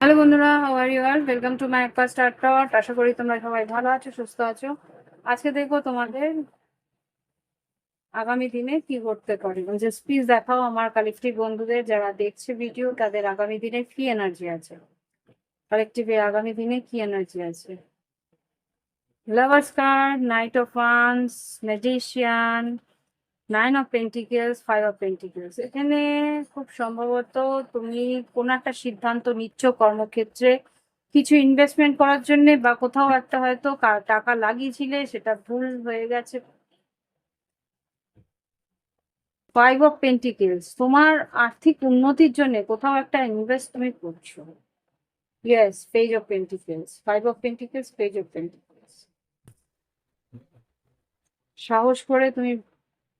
Hello বন্ধুরা how are you are welcome to my একটা start out আশা করি তোমরা সবাই ভালো আছো, সুস্থ আছো। আজকে দেখব তোমাদের আগামী দিনে কি করতে পারে। যে প্লিজ দেখাও আমার কালেকটিভ বন্ধুদের, যারা দেখছে ভিডিও তাদের আগামী দিনে কি এনার্জি আছে? কালেকটিভে আগামী দিনে কি এনার্জি আছে? Lovers card knight of wands magician nine of pentacles five of pentacles এখানে খুব সম্ভবত তুমি কোনো একটা সিদ্ধান্ত নিচ্ছ কর্মক্ষেত্রে, কিছু ইনভেস্টমেন্ট করার জন্য বা কোথাও একটা হয়তো টাকা লাগিয়েছিলে, সেটা ভুল হয়ে গেছে। ফাইভ অফ পেন্টিকেলস তোমার আর্থিক উন্নতির জন্য কোথাও একটা ইনভেস্ট তুমি করছ। Yes page of pentacles five of pentacles page of pentacles সাহস করে তুমি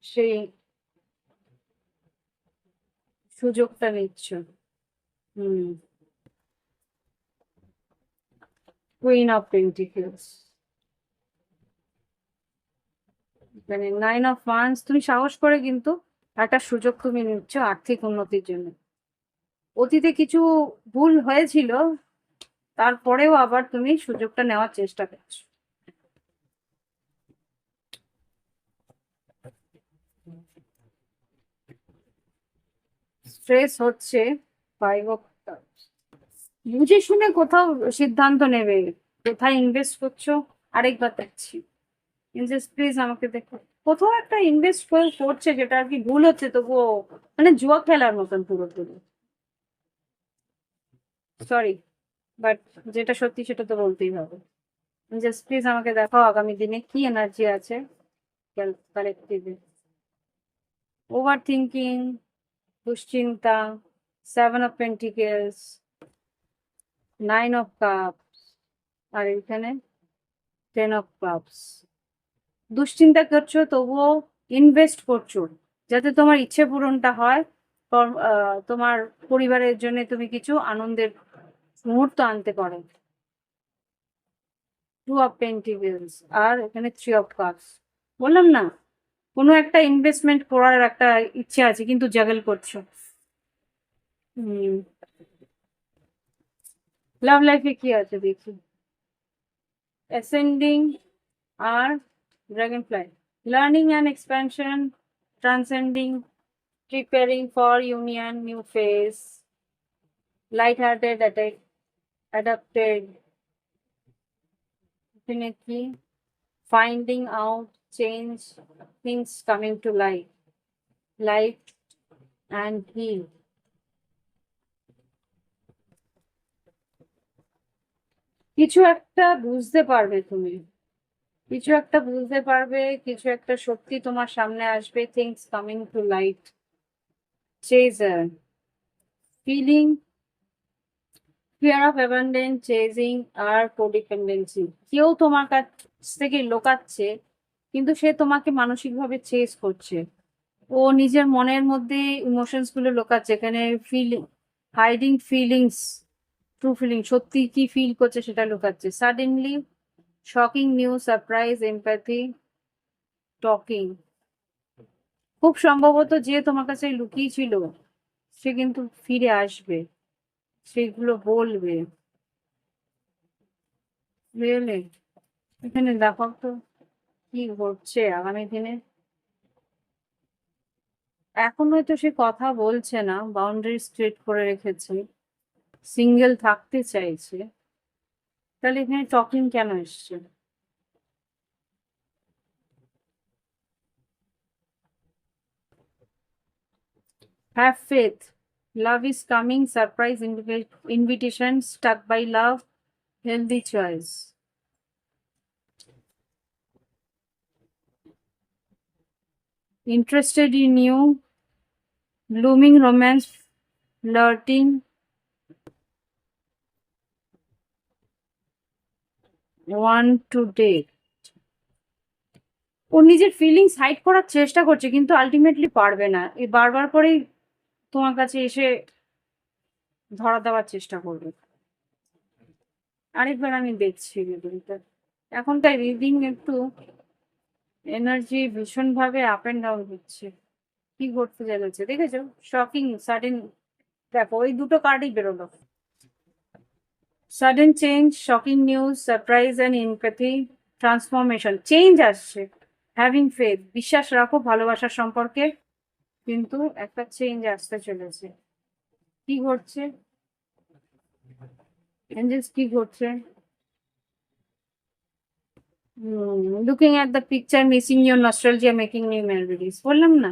সেই সুযোগটা নিচ্ছ। হুম। কুইন অফ পেন্টিকেলস মানে নাইন অফ ওয়ান্স তুমি সাহস করে কিন্তু একটা সুযোগ তুমি নিচ্ছ আর্থিক উন্নতির জন্য। অতীতে কিছু ভুল হয়েছিল, তারপরেও আবার তুমি সুযোগটা নেওয়ার চেষ্টা করছ। স্ট্রেস হচ্ছে বুঝে শুনে কোথাও সিদ্ধান্ত নেবে, কোথায় ইনভেস্ট করছ, আরেকবার দেখছি। ইনভেস্ট প্লিজ আমাকে দেখো। কোথাও একটা ইনভেস্ট করছে যেটা আর কি ভুল হচ্ছে, তবুও মানে জুয়া খেলার মতন পুরোপুরি সরি বাট যেটা সত্যি সেটা তো বলতেই হবে। জাস্ট প্লিজ আমাকে দেখাও আগামী দিনে কি এনার্জি আছে। কালেক্টিভে ওভার থিঙ্কিং দুশ্চিন্তা seven of pentacles nine of cups আর এখানে টেন অফ কাপস দুশ্চিন্তা করছ, তবুও ইনভেস্ট করছ, যাতে তোমার ইচ্ছে পূরণটা হয়। তোমার পরিবারের জন্য তুমি কিছু আনন্দের মুহূর্ত আনতে পারো। টু অফ পেন্টিকেলস আর এখানে থ্রি অফ কাপস বললাম না? কোনো একটা ইনভেস্টমেন্ট করার একটা ইচ্ছে আছে, কিন্তু জাগল করছ। লাভ লাইফে কি আছে দেখি। Ascending R dragonfly learning and expansion transcending preparing for union new face lighthearted adapted definitely finding out change things coming to light. Light and heal. কিছু একটা বুঝতে পারবে তুমি। কিছু একটা বুঝতে পারবে, কিছু একটা সত্যি তোমার সামনে আসবে things coming to light chaser feeling fear of abandonment chasing R codependency কেউ তোমার কাছ থেকে লোকাচ্ছে কিন্তু সে তোমাকে মানসিকভাবে চেস করছে। ও নিজের মনের মধ্যে ইমোশনসগুলো লোকাচ্ছে এখানে feeling hiding feelings true feeling সত্যি কি ফিল করছে সেটা লোকাচ্ছে suddenly shocking news surprise empathy talking খুব সম্ভবত যে তোমার কাছে লুকিয়ে ছিল, সে কিন্তু ফিরে আসবে, সেগুলো বলবে। এখানে দেখো তো। কি ঘটছে আগামী দিনে? এখন হয়তো সে কথা বলছে না বাউন্ডারি স্ট্রেট করে রেখেছে। সিঙ্গেল থাকতে চাইছে। তাহলে এখানে টকিং কেন এসছে? Have faith love is coming surprise invitation invitation, by love healthy healthy Interested in you, blooming romance, flirting, one today ও নিজের ফিলিংস হাইড করার চেষ্টা করছে কিন্তু আলটিমেটলি পারবে না। এই বারবার করেই তোমার কাছে এসে ধরা দেওয়ার চেষ্টা করবে। আরেকবার আমি দেখছি রিডিংটা এখনকার রিডিং একটু এনার্জি ভীষণভাবে আপ অ্যান্ড ডাউন হচ্ছে। কি ঘটতে চলেছে দেখেছ? শকিং সাডেন দেখো, ওই দুটো কার্ডই বেরোলো। Sudden change shocking news surprise and empathy transformation change আসছে। হ্যাভিং ফেথ বিশ্বাস রাখো, ভালোবাসার সম্পর্কে, কিন্তু একটা চেঞ্জ আসতে চলেছে। কি ঘটছে? এঞ্জেলস কি ঘটছে? Looking at the picture missing your nostalgia making new memories বললাম না।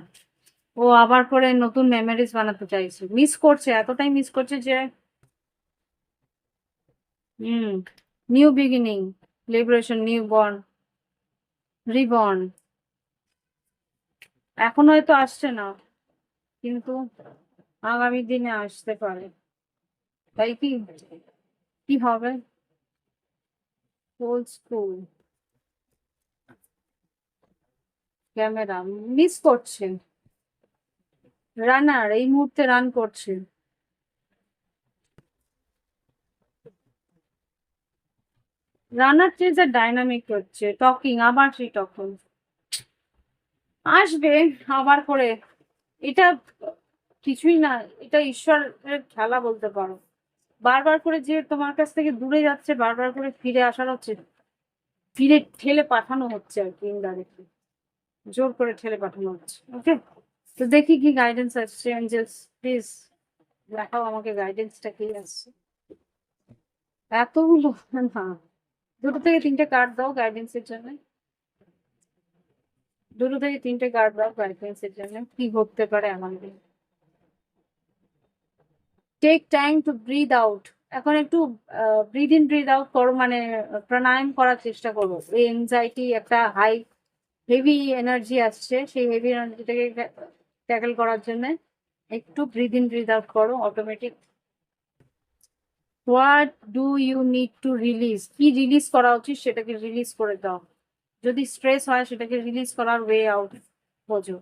ও আবার করে নতুন মেমোরিজ বানাতে চাইছে। মিস করছে, এতটাই মিস করছে যে হুম new beginning liberation new born reborn এখন হয়তো আসছে না, কিন্তু আগামী দিনে আসতে পারে। তাই কি? কি হবে? স্কুল ক্যামেরা মিস করছে। রানার এই মুহূর্তে রান করছে। রানার চেয়ে ডাইনামিক হচ্ছে টকিং আবার সেই টকিং আসবে, আবার করে। এটা কিছুই না, এটা ঈশ্বরের খেলা বলতে পারো। বারবার করে যে তোমার কাছ থেকে দূরে যাচ্ছে, বারবার করে ফিরে আসার হচ্ছে, ফিরে ঠেলে পাঠানো হচ্ছে আর কি ইনডাইরেক্টলি জোর করে ঠেলে পাঠানো হচ্ছে ওকে তো দেখি কি গাইডেন্স আসছে এঞ্জেলস প্লিজ দেখাও আমাকে গাইডেন্সটা কি আসছে। এতগুলো, না, দুটো থেকে তিনটে কার্ড দাও গাইডেন্সের জন্য। দুটো থেকে তিনটে কার্ড দাও গাইডেন্সের জন্য, কি ঘটতে পারে আমাদের take time to breathe out এখন একটু ব্রিদ ইন ব্রিদ আউট করো মানে প্রাণায়াম করার চেষ্টা করো। এই এনজাইটি একটা হাই হেভি এনার্জি আসছে, সেই হেভি এনার্জিটাকে ট্যাকেল করার জন্য একটু ব্রিদ ইন ব্রিদ আউট করো automatic what do you need to release কি রিলিজ করা উচিত সেটাকে রিলিজ করে দাও। যদি স্ট্রেস হয় সেটাকে রিলিজ করার ওয়ে আউট বোঝো।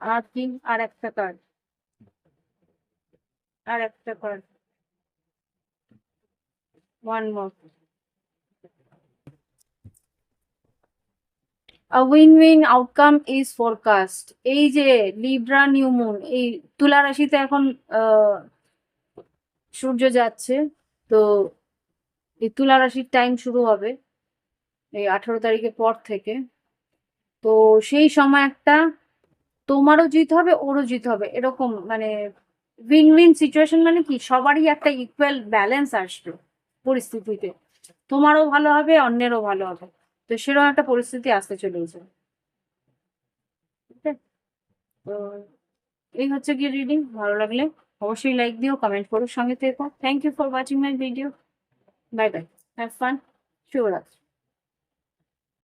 আর কি আর একটা কার্ড আর একটা card one more a win win outcome is forecast এই যে লিব্রা নিউ মুন এই তুলা রাশিতে এখন সূর্য যাচ্ছে, তো এই তুলা রাশির টাইম শুরু হবে এই আঠারো তারিখের পর থেকে। তো সেই সময় একটা তোমারও জিত হবে, ওরও জিত হবে, এরকম মানে উইন উইন সিচুয়েশন মানে কি, সবারই একটা ইকুয়াল ব্যালেন্স আসবে পরিস্থিতিতে। তোমারও ভালো হবে, অন্যেরও ভালো হবে। তো সেরকম একটা পরিস্থিতি আসতে চলেছে? তো এই হচ্ছে গিয়ে রিডিং ভালো লাগলে অবশ্যই লাইক দিও কমেন্ট করো, সঙ্গে থেকো। Thank you for watching my video bye bye have fun শুভরাত্রি।